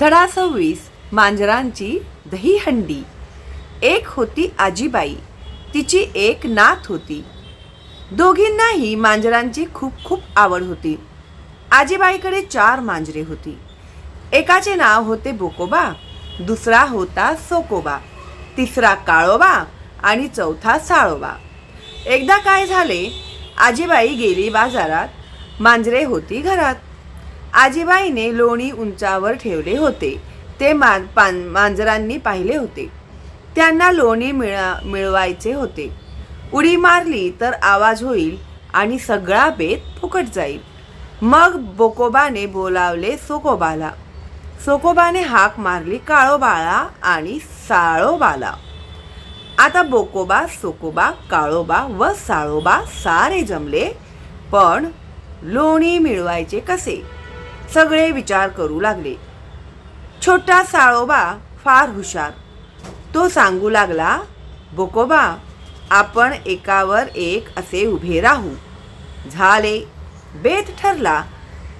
धडा सव्वीस मांजरांची दहीहंडी. एक होती आजीबाई तिची एक नात होती. दोघींनाही मांजरांची खूप खूप आवड होती. आजीबाईकडे चार मांजरे होती. एकाचे नाव होते बोकोबा दुसरा होता सोकोबा तिसरा काळोबा आणि चौथा साळोबा. एकदा काय झाले आजीबाई गेली बाजारात मांजरे होती घरात. आजीबाईने लोणी उंचावर ठेवले होते. ते मान पान मांजरांनी पाहिले होते. त्यांना लोणी मिळा मिळवायचे होते. उडी मारली तर आवाज होईल आणि सगळा बेत फुकट जाईल. मग बोकोबाने बोलावले सोकोबाला. सोकोबाने हाक मारली काळोबाळा आणि साळोबाला. आता बोकोबा सोकोबा काळोबा व साळोबा सारे जमले पण लोणी मिळवायचे कसे? सगळे विचार करू लागले. छोटा साळोबा फार हुशार. तो सांगू लागला बोकोबा आपण एकावर एक असे उभे राहू. झाले. बेत ठरला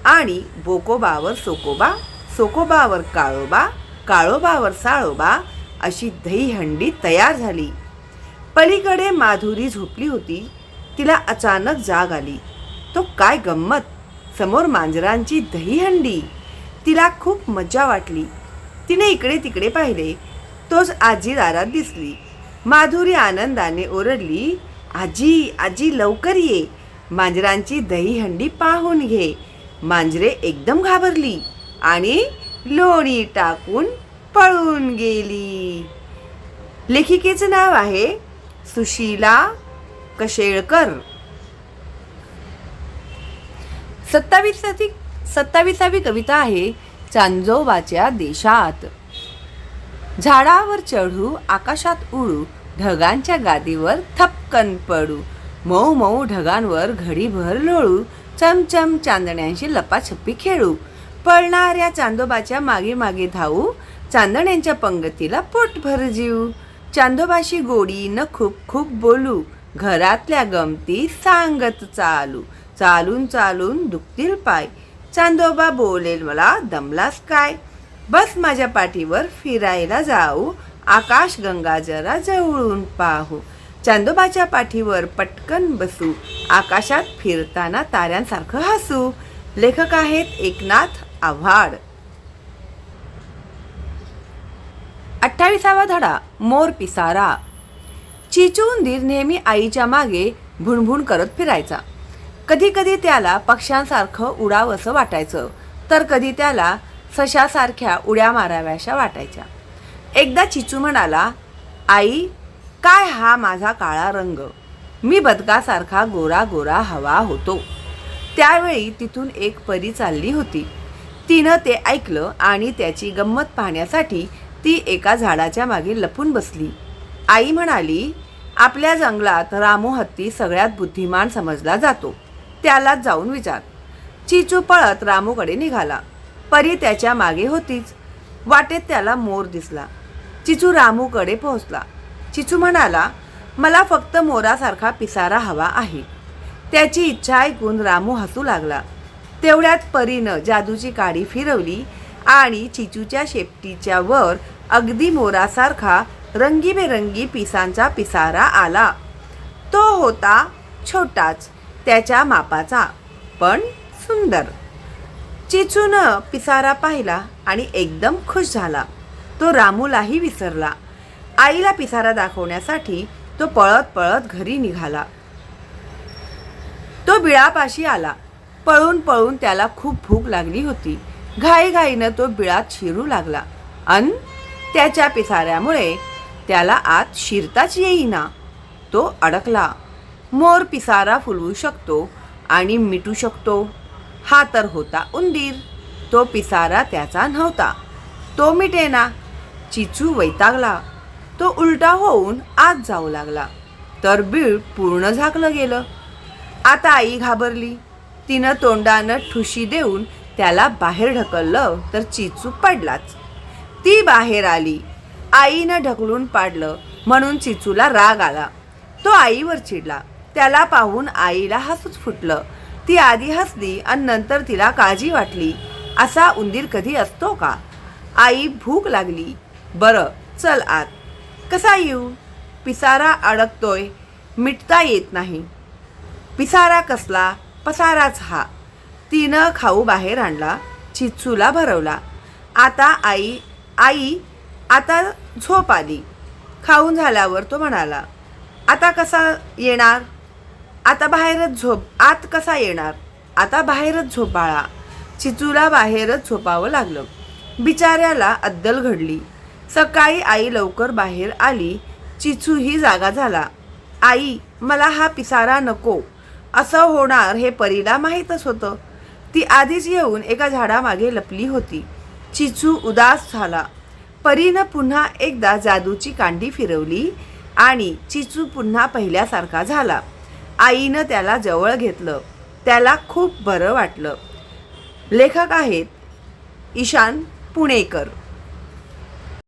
आणि बोकोबावर सोकोबा सोकोबावर काळोबा काळोबावर साळोबा अशी दहीहंडी तयार झाली. पलीकडे माधुरी झोपली होती. तिला अचानक जाग आली. तो काय गंमत? समोर मांजरांची दहीहंडी तिला खूप मजा वाटली. तिने इकडे तिकडे पाहिले. तोच आजी दारात दिसली. माधुरी आनंदाने ओरडली आजी आजी लवकर ये. मांजरांची दहीहंडी पाहून घे. मांजरे एकदम घाबरली आणि लोणी टाकून पळून गेली. लेखिकेचं नाव आहे सुशीला कशेळकर. सत्तावीसावी सत्तावीसावी कविता आहे चांजोबाच्या देशात. झाडावर चढू आकाशात उडू ढगांच्या गादीवर थपकन पडू मऊ मऊ ढगांवर घडीभर लोळू चमचम चांदण्यांशी लपाछपी खेळू पळणाऱ्या चांदोबाच्या मागे मागे धावू चांदण्यांच्या पंगतीला पोटभर जीव चांदोबाशी गोडी न खूप खूप बोलू घरातल्या गमती सांगत चालू चालून चालून दुखतील पाय. चांदोबा बोलेल मला दमलास काय? बस माझ्या पाठीवर फिरायला जाऊ. आकाश गंगा जरा जवळून पाहू. चांदोबाच्या पाठीवर पटकन बसू. आकाशात फिरताना ताऱ्यांसारखं हसू. लेखक आहेत एकनाथ आव्हाड. अठ्ठावीसावा धडा मोर पिसारा. चिचून उंदीर नेहमी आईच्या मागे भुणभुण करत फिरायचा. कधी कधी त्याला पक्ष्यांसारखं उडावंसं वाटायचं तर कधी त्याला सशासारख्या उड्या माराव्याशा वाटायच्या. एकदा चिचू म्हणाला आई काय हा माझा काळा रंग? मी बदकासारखा गोरा गोरा हवा होतो. त्यावेळी तिथून एक परी चालली होती. तिनं ते ऐकलं आणि त्याची गंमत पाहण्यासाठी ती एका झाडाच्या मागे लपून बसली. आई म्हणाली आपल्या जंगलात रामू हत्ती सगळ्यात बुद्धिमान समजला जातो. त्याला जाऊन विचार. चिचू पळत रामूकडे निघाला. परी त्याच्यामागे होतीच. वाटेत त्याला मोर दिसला. चिचू रामूकडे पोहोचला. चिचू म्हणाला मला फक्त मोरासारखा पिसारा हवा आहे. त्याची इच्छा ऐकून रामू हसू लागला. तेवढ्यात परीनं जादूची काडी फिरवली आणि चिचूच्या शेपटीच्या वर अगदी मोरासारखा रंगीबेरंगी पिसांचा पिसारा आला. तो होता छोटाच त्याच्या मापाचा. पण सुंदर. चिचूनं पिसारा पाहिला आणि एकदम खुश झाला. तो रामूलाही विसरला. आईला पिसारा दाखवण्यासाठी तो पळत पळत घरी निघाला. तो बिळापाशी आला. पळून पळून त्याला खूप भूक लागली होती. घाईघाईनं तो बिळात शिरू लागला. अन त्याच्या पिसाऱ्यामुळे त्याला आत शिरताच येईना. तो अडकला. मोर पिसारा फुलवू शकतो आणि मिटू शकतो. हा तर होता उंदीर. तो पिसारा त्याचा नव्हता. तो मिटेना. चिचू वैतागला. तो उलटा होऊन आत जाऊ लागला. तर बीळ पूर्ण झाकलं गेलं. आता आई घाबरली. तिनं तोंडानं ठुशी देऊन त्याला बाहेर ढकललं तर चिचू पडलाच. ती बाहेर आली. आईनं ढकलून पाडलं म्हणून चिचूला राग आला. तो आईवर चिडला. त्याला पाहून आईला हसूच फुटलं. ती आधी हसली आणि नंतर तिला काळजी वाटली. असा उंदीर कधी असतो का? आई भूक लागली. बरं चल आत. कसा येऊ पिसारा अडकतोय. मिटता येत नाही. पिसारा कसला? पसाराच हा. तिनं खाऊ बाहेर आणला चिचूला भरवला. आता आई आई आता झोप आली. खाऊन झाल्यावर तो म्हणाला आता कसा येणार? आता बाहेरच झोप आत कसा येणार? आता बाहेरच झोपाळा चिचूला बाहेरच झोपावं लागलं. बिचाऱ्याला अद्दल घडली. सकाळी आई लवकर बाहेर आली. चिचूही जागा झाला. आई मला हा पिसारा नको. असं होणार हे परीला माहीतच होतं. ती आधीच येऊन एका झाडामागे लपली होती. चिचू उदास झाला. परीनं पुन्हा एकदा जादूची कांडी फिरवली आणि चिचू पुन्हा पहिल्यासारखा झाला. आईनं त्याला जवळ घेतलं. त्याला खूप बरं वाटलं. लेखक आहेत ईशान पुणेकर.